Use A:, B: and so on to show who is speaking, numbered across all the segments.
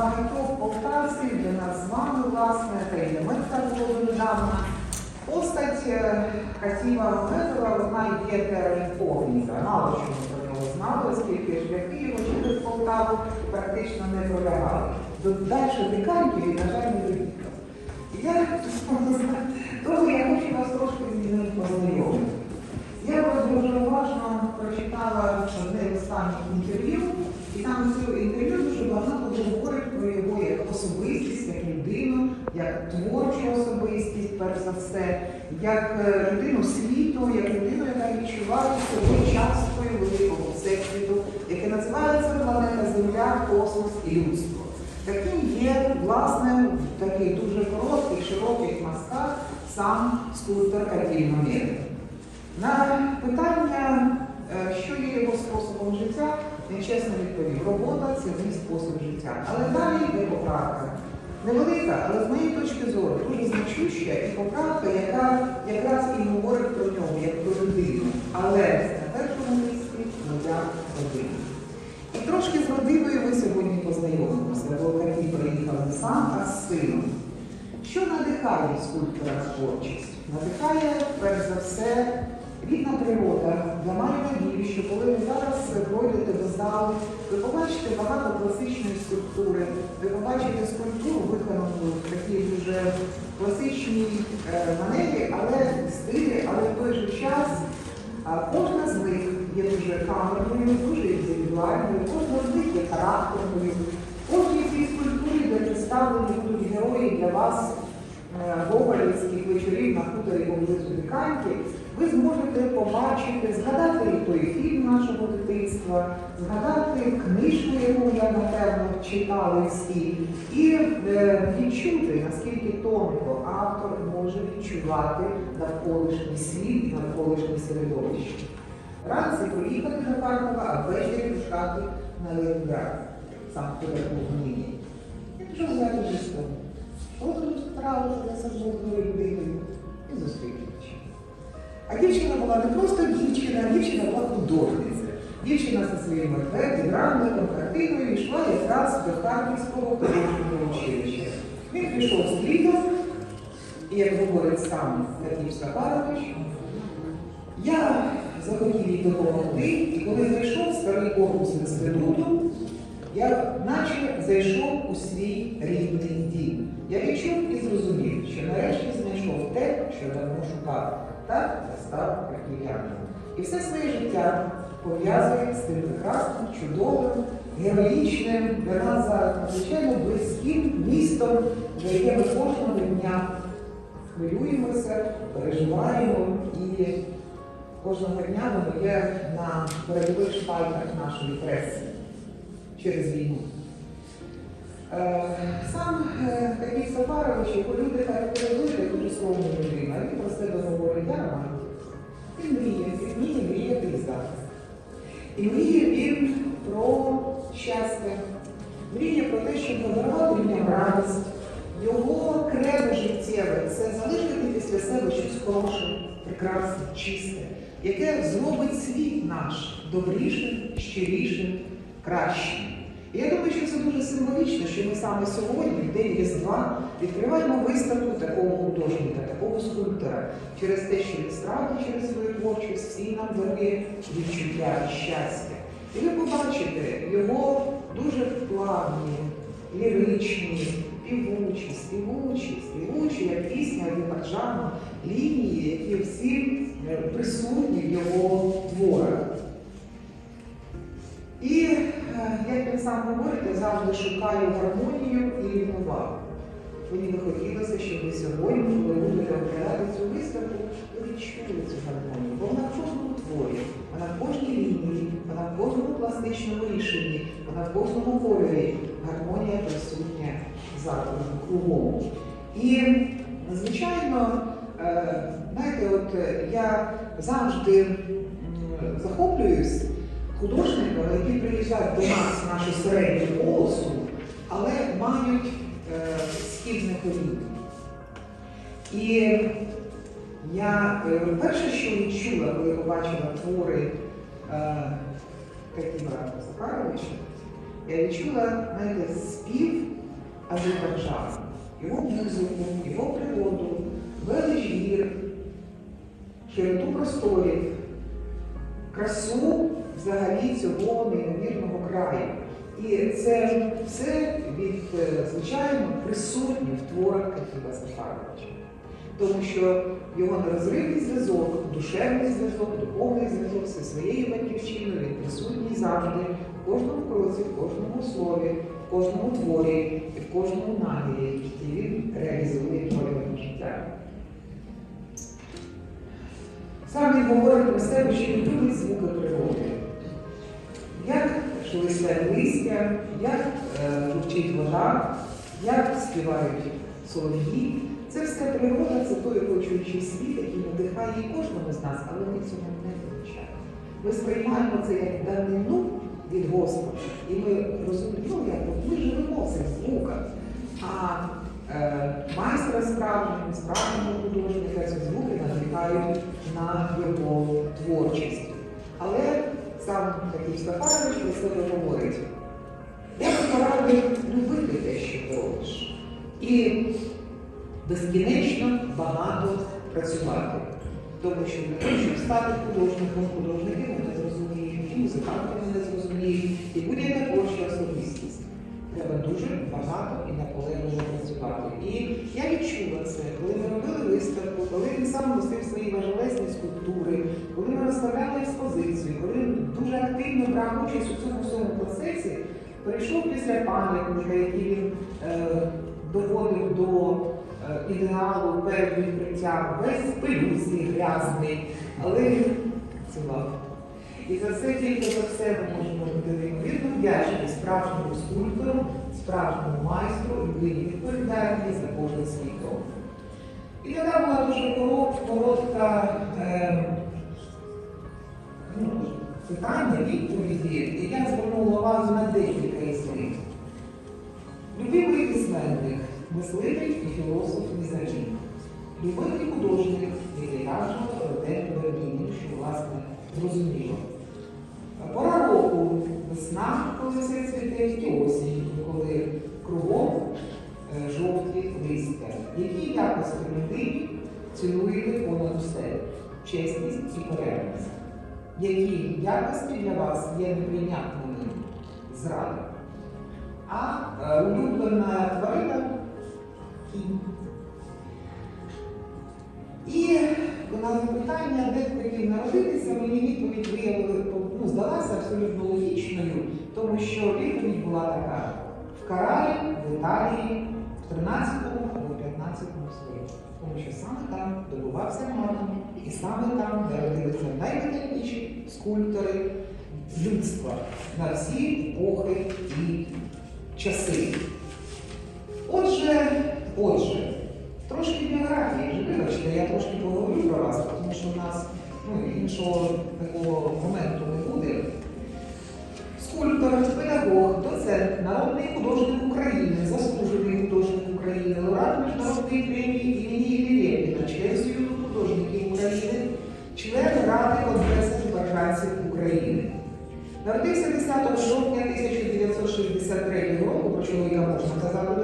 A: багатьох полтавців для нас з вами, власне, та й для мене так було недавно. Постать е, Касіма Ромезова, вона є терміповніка. Мало чому про нього знали, оскільки шляхи його через Полтаву практично не пролягали. До дальше диканьків, на жаль, не доїхав. Я тому я хочу вас трошки змінити познайомити. Я вас дуже уважно прочитала не останніх інтерв'ю і там в цьому інтерв'ю дуже багато говорить про його як особистість, як людину, як творчу особистість, перш за все, як е, людину світу, як людину, яка відчуває себе часткою великого всесвіту, яке називається планета Земля, космос і людство. Таким є, власне, в таких дуже коротких, широких мазках сам скульптор Катерина Мєрин. На питання, е, що є його способом життя, він чесно відповів, робота це мій спосіб життя. Але далі йде поправка. Невелика, але з моєї точки зору дуже значуща і поправка, яка якраз і говорить про нього, як про людину. Але на першому місці моя родина. І трошки з родиною ви сьогодні познайомимося, бо Каті приїхав не сам, а з сином. Що надихає скульптора творчість? Надихає, перш за все, рідна природа. Я маю надію, що коли ви зараз пройдете до залу, ви побачите багато класичної скульптури, ви побачите скульптуру, виконану в такій дуже класичній е, манері, але стилі, але в той же час кожна з них є дуже камерною, дуже індивідуальною, кожна з них є характерною. Кожній цій скульптурі, де представлені будуть герої для вас е, гоголівських вечорів на хуторі поблизу Диканьки, ви зможете побачити, згадати той фільм нашого дитинства, згадати книжку, яку я напевно читала всі, і е, відчути, наскільки тонко автор може відчувати навколишній світ, навколишнє середовище. Вранці поїхати до Харкова, а ввечері пускати на Ленинград, сам педагог нині. Якщо взяти життя, просто справилася з молодою людиною і зустрічаючи. А дівчина була не просто дівчина, а дівчина була художниця. Дівчина зі своїм гідравником, картиною йшла якраз до Харківського художнього училища. Він прийшов з літом, і як говорить сам Катів Сапарович, я захотів їй допомогти, і коли зайшов старий корпус інституту, я наче зайшов у свій рідний дім. Я відчув і зрозумів, що нарешті знайшов те, що давно шукав. Так я став харків'янином. І все своє життя пов'язує з тим прекрасним, чудовим, героїчним, для нас зараз надзвичайно близьким містом, за яке ми кожного дня хвилюємося, переживаємо і кожного дня воно є на передових шпальтах нашої преси через війну. Е, Сам е, такий Сафарович, його люди характеризують дуже скромна людина. Він про себе говорить, я романтик. Він мріє, він вміє мріяти і захист. І мріє він про щастя, мріє про те, щоб подарувати людям радість. Його кредо життєве це залишити після себе щось хороше, прекрасне, чисте, яке зробить світ наш добрішим, щирішим, кращим. І я думаю, що це дуже символічно, що ми саме сьогодні, в день Різдва, відкриваємо виставку такого художника, такого скульптора, через те, що він справді через свою творчість всі нам дарує відчуття щастя. І ви побачите його дуже плавні, ліричні, співучі, співучі, співучі, як пісня Віваджану, лінії, які всі е, присутні в його творах. І, як він сам говорить, я завжди шукаю гармонію і рівновагу. Мені би хотілося, щоб ви сьогодні, коли будете оглядати цю виставку, ви відчули цю гармонію. Бо вона в кожному творі, вона в кожній лінії, вона в кожному пластичному рішенні, вона в кожному кольорі. Гармонія присутня закладу кругом. І, звичайно, е, знаєте, от е, я завжди захоплююсь художниками, які приїжджають до нас нашу середню полосу, але мають е, східне коріння. І я е, перше, що відчула, коли побачила твори е, Катіва Захаровича, я відчула знаєте, спів Азербайджану. його музику, його природу, велич гір, широту просторів, красу взагалі цього неймовірного краю. І це все від, е, звичайно, присутнє в творах Катіва Сафаровича. Тому що його нерозривний зв'язок, душевний зв'язок, духовний зв'язок зі своєю батьківщиною він присутній завжди в кожному кроці, в кожному слові, в кожному творі і в кожному намірі, який він реалізує творювання життя. Сам він говорить про себе, що він любить звуки природи. Як шелесте листя, як е, журчить вода, як співають солов'ї. Це все природа, це той оточуючий світ, який надихає і кожного з нас, але ми цього не помічаємо. Ми сприймаємо це як данину від Господа, і ми розуміємо, як ми живемо цих звуках. А е, майстра справжнього, справжнього художника ці звуки надихають на його творчість. Сам такий про себе говорить. Я би порадив любити те, що ти робиш. І безкінечно багато працювати. Тому що для того, стати художником, художники не зрозуміють, і музиканти не зрозуміють, і будь-яка творча особистість. Треба дуже багато і наполегливо працювати. І я відчула це, коли ми робили виставку, коли він сам носив свої важелесні скульптури, коли ми розставляли експозицію, коли він дуже активно брав участь у цьому всьому процесі, перейшов після пам'ятника, який він е, доводив до е, ідеалу перед відкриттям, весь пилюсний, грязний, але він працював. І за це тільки за все ми можемо бути неймовірно вдячні справжньому скульптору, справжньому майстру, людині відповідальній за кожен свій крок. І така була дуже коротка е, ну, питання, відповіді, і я звернула увагу на декілька із них. Любимий письменник, мислитель і філософ Мізаїн. Любимий художник Віліяжо Роден Бергіні, що власне зрозуміло. Весна, коли все цвіте, і осінь, коли кругом е, жовті листя. Які якості людині цінуєте понад усе? Чесність і порядність. Які якості для вас є неприйнятними зрада? А е, улюблена тварина кінь. І на запитання, де хотів народитися, мені відповідь виявили, ну, здалася абсолютно логічною, тому що відповідь була така: в Каралі, в Італії, в 13 або 15 столітті. Тому що саме там добувався мадом, і саме там народилися найвидатніші скульптори людства на всі епохи і часи. Отже, отже, трошки біографії, вибачте, я трошки поговорю про вас, тому що в нас ну, іншого такого моменту не буде. Скульптор, педагог, доцент, народний художник України, заслужений художник України, лауреат міжнародної премії імені Іллі член Союзу художників України, член Ради Конгресу бажанців України. Народився 10 жовтня 1963 року, про чоловіка можна казати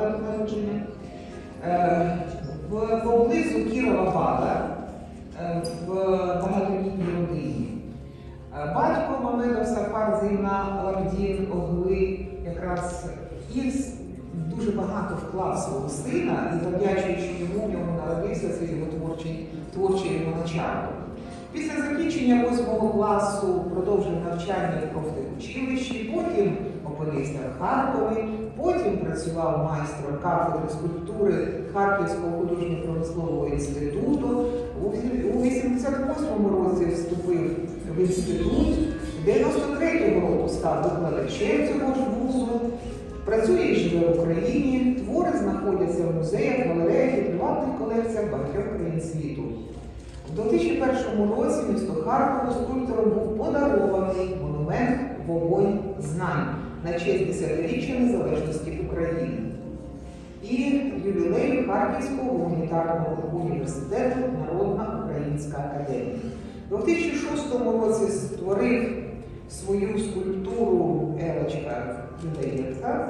A: свого сина і завдячуючи йому, в ньому народився цей його творчий, творчий його начало. Після закінчення восьмого класу продовжив навчання в профтехучилищі, потім опинився в Харкові, потім працював майстром кафедри скульптури Харківського художньо-промислового інституту. У 88-му році вступив в інститут, 93-го року став викладачем цього ж. Працює і живе в Україні, твори знаходяться в музеях, галереях і приватних колекціях багатьох країн світу. У 2001 році місто Харкову скульптором був подарований монумент Вогонь знань на честь десятиріччя незалежності України і ювілею Харківського гуманітарного університету Народна Українська академія. У 2006 році створив свою скульптуру Елочка Юдаєвка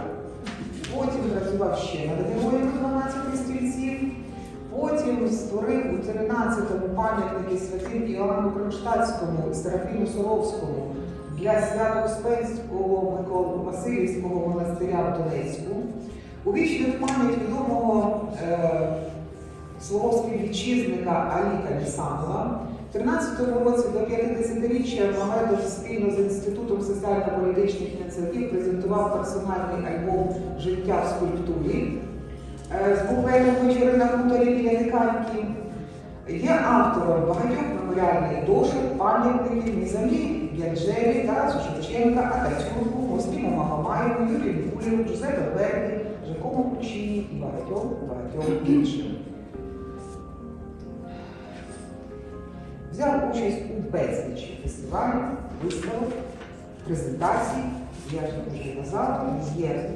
A: Потім працював ще над героями 12 стільців. Потім створив у 13-му пам'ятники святим Іоанну Кронштадтському Серафіму Суровському для Свято-Успенського Миколи Васильівського монастиря в Донецьку. Увічнив пам'ять відомого е, словоспіввітчизника Аліка Лісанова. У 13-му році до 50-річчя Мамедов спільно з Інститутом соціально-політичних ініціатив презентував персональний альбом Життя в скульптурі е, з буквеном вечори на хуторі біля Диканьки. Є автором багатьох меморіальних дошок, пам'ятників Нізамі, Янджелі, Тарасу Шевченка, Ататюрку, Москіму Магомаєву, Юрію Булєву, Джузепе Верді, Жакому Пучині і багатьом багатьом іншим. Взяв участь у безлічі фестивалів, виставок, презентацій. Я ж вже казала, є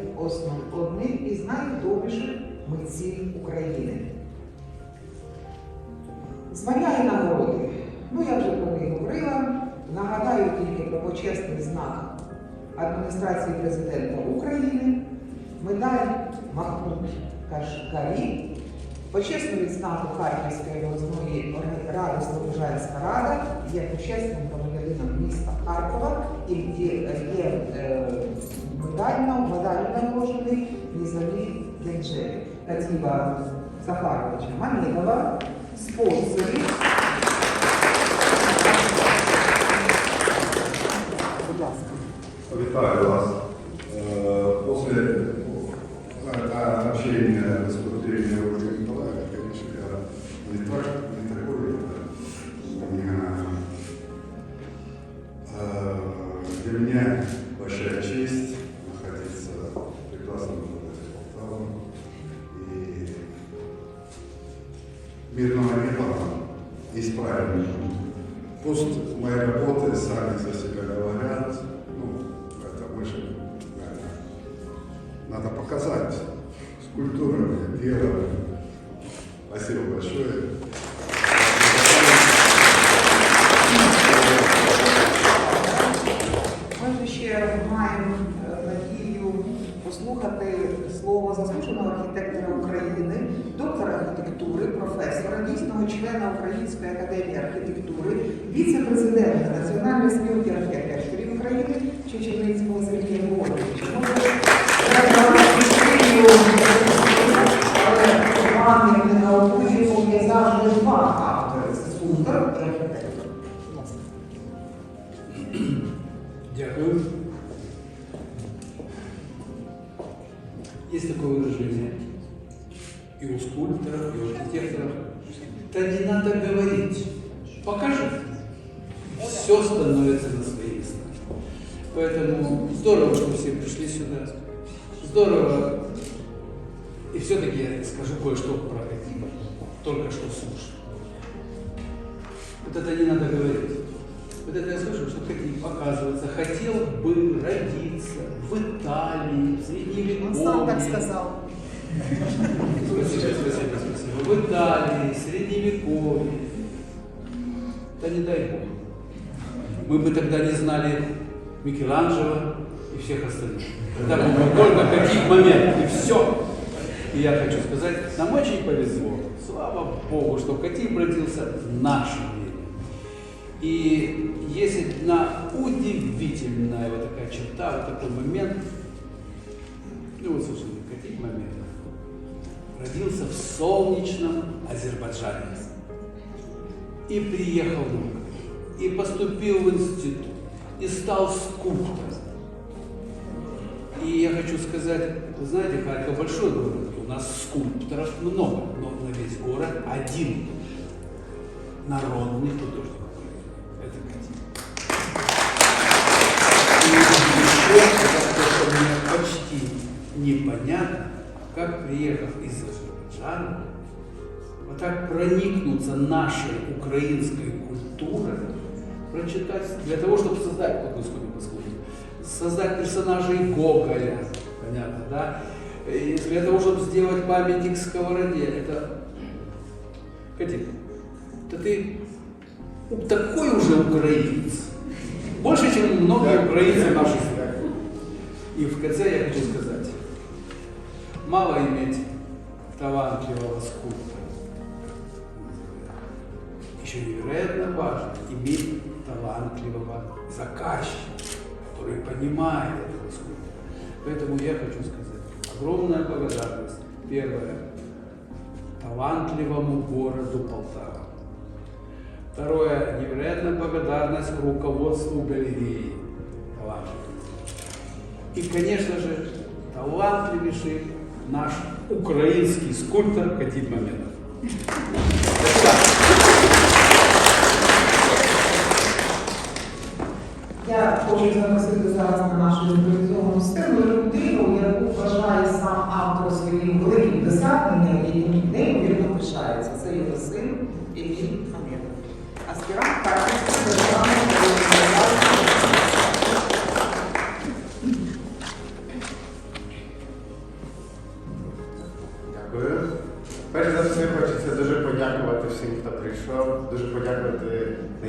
A: одним із найвідоміших митців України. Звання і нагороди. Ну, я вже про них говорила. Нагадаю тільки про почесний знак адміністрації президента України, медаль Махмуд Кашгарі, почесну відзнаку Харківської обласної ради Слобожанська рада, є почесним громадянином міста Харкова і є, е, медально, медаллю нагороджений Нізамі Денджелі, Татіва Захаровича Мамінова, спонсорів.
B: Скульптурами. Спасибо большое.
A: Маємо е, надію послухати слово заслуженого архітектора України, доктора архітектури, професора, дійсного члена Української академії архітектури, віце-президента Національної спілки архітекторів України
C: скульпторов, и у архитекторов. Да не надо говорить, покажи. Все становится на свои места. Поэтому здорово, что все пришли сюда. Здорово. И все-таки я скажу кое-что про Катиба. Только что слушал. Вот это не надо говорить. Вот это я слышу, что Катиб, оказывается, хотел бы родиться в Италии, в Средневековье.
A: Он сам так сказал.
C: Спасибо, спасибо, спасибо. В Италии, Средневековье. Да не дай Бог. Мы бы тогда не знали Микеланджело и всех остальных. Тогда бы только каких момент, и все. И я хочу сказать, нам очень повезло. Слава Богу, что Катиб родился в нашем мире. И есть одна удивительная вот такая черта, вот такой момент. Ну вот, слушайте, Катиб момент родился в солнечном Азербайджане. И приехал в Украину, и поступил в институт, и стал скульптором. И я хочу сказать, вы знаете, Харьков большой город, у нас скульпторов много, но на весь город один народный художник. Это Катя. И еще то, что мне почти непонятно, как приехав из Азербайджана, вот так проникнуться нашей украинской культурой, прочитать, для того, чтобы создать, вот господи, послушайте, создать персонажей Гоголя, понятно, да? И для того, чтобы сделать памятник Сковороде, это... Катя, это ты такой уже украинец, больше, чем многие украинцы нашей страны. И в конце я хочу сказать, мало иметь талантливого скульптора. Еще невероятно важно иметь талантливого заказчика, который понимает этого скульптора. Поэтому я хочу сказать огромная благодарность. Первое талантливому городу Полтава. Второе, невероятная благодарность руководству галереи талантливых. И, конечно же, талантливейший наш украинский скульптор Катит Мамедов.
A: Я хочу запросити зараз на нашу імпровізовану сцену людину, яку вважає сам автор своїм великим досягненням, яким неймовірно пишається. Це його син Еміль Мамедов.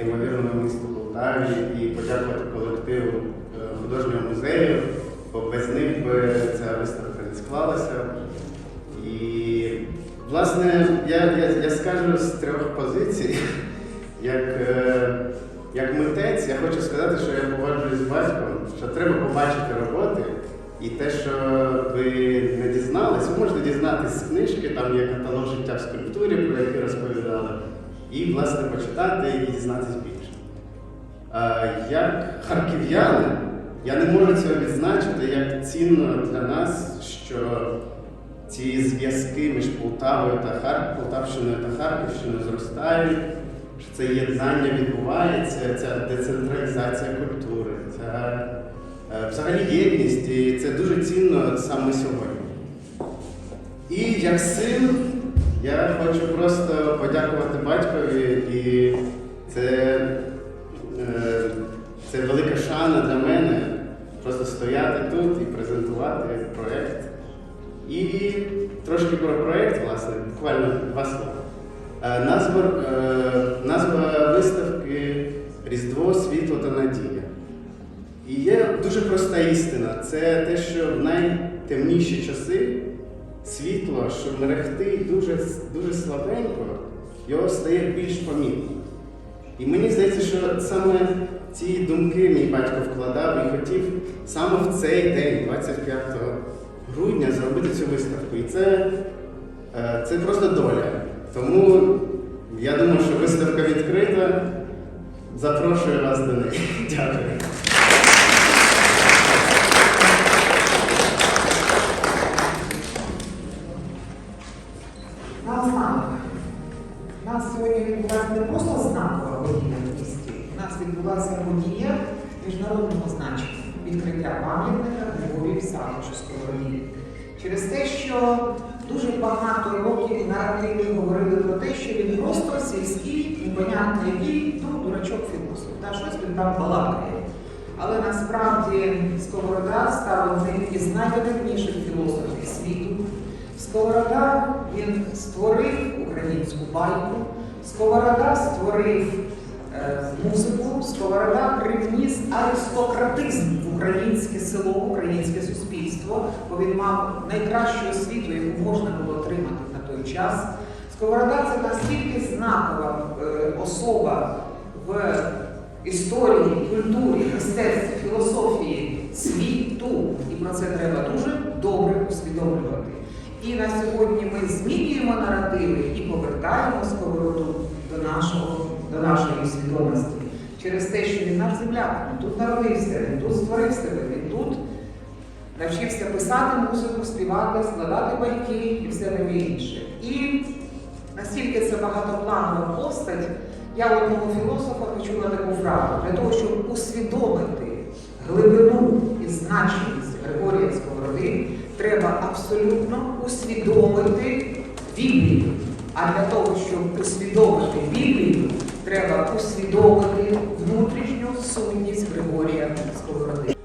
D: Неймовірному місту Полтаві і подякувати колективу е, художнього музею, бо без них би ця виставка не склалася. І, власне, я, я, я скажу з трьох позицій. Як, е, як митець, я хочу сказати, що я погоджуюсь з батьком, що треба побачити роботи. І те, що ви не дізнались, ви можете дізнатися з книжки, там є каталог життя в скульптурі, про який розповідали, і, власне, почитати і дізнатися більше. Як харків'яни, я не можу цього відзначити, як цінно для нас, що ці зв'язки між Полтавою та Хар... Полтавщиною та Харківщиною зростають, що це єднання відбувається, ця децентралізація культури, ця е, взагалі єдність, і це дуже цінно саме сьогодні. І як син, я хочу просто подякувати батькові, і це, е, це велика шана для мене просто стояти тут і презентувати проєкт. І трошки про проєкт, власне, буквально два слова. Е, Назва, е, назва виставки Різдво, світло та надія. І є дуже проста істина. Це те, що в найтемніші часи світло, що мерехти дуже, дуже слабенько, його стає більш помітно. І мені здається, що саме ці думки мій батько вкладав і хотів саме в цей день, 25 грудня, зробити цю виставку. І це, е, це просто доля. Тому я думаю, що виставка відкрита. Запрошую вас до неї. Дякую.
A: Відкриття пам'ятника Григорію Савичу Сковороді. Через те, що дуже багато років наративи говорили про те, що він просто сільський, непонятно який, ну, дурачок філософ, та щось він там балакає. Але насправді Сковорода став одним із найвидатніших філософів світу. Сковорода він створив українську байку, Сковорода створив е, музику, Сковорода привніс аристократизм в українське село, українське суспільство, бо він мав найкращу освіту, яку можна було отримати на той час. Сковорода це настільки знакова е, особа в історії, культурі, мистецтві, філософії світу, і про це треба дуже добре усвідомлювати. І на сьогодні ми змінюємо наративи і повертаємо сковороду до нашого, до нашої свідомості через те, що він наш земляк, він тут народився, він тут створив себе, він тут навчився писати музику, співати, складати байки і все таке інше. І настільки це багатопланова постать, я одного філософа почула таку фразу для того, щоб усвідомити глибину і значність Григорія Сковороди, треба абсолютно усвідомити Біблію. А для того, щоб усвідомити Біблію, треба усвідомити внутрішню сумність Григорія Сковороди.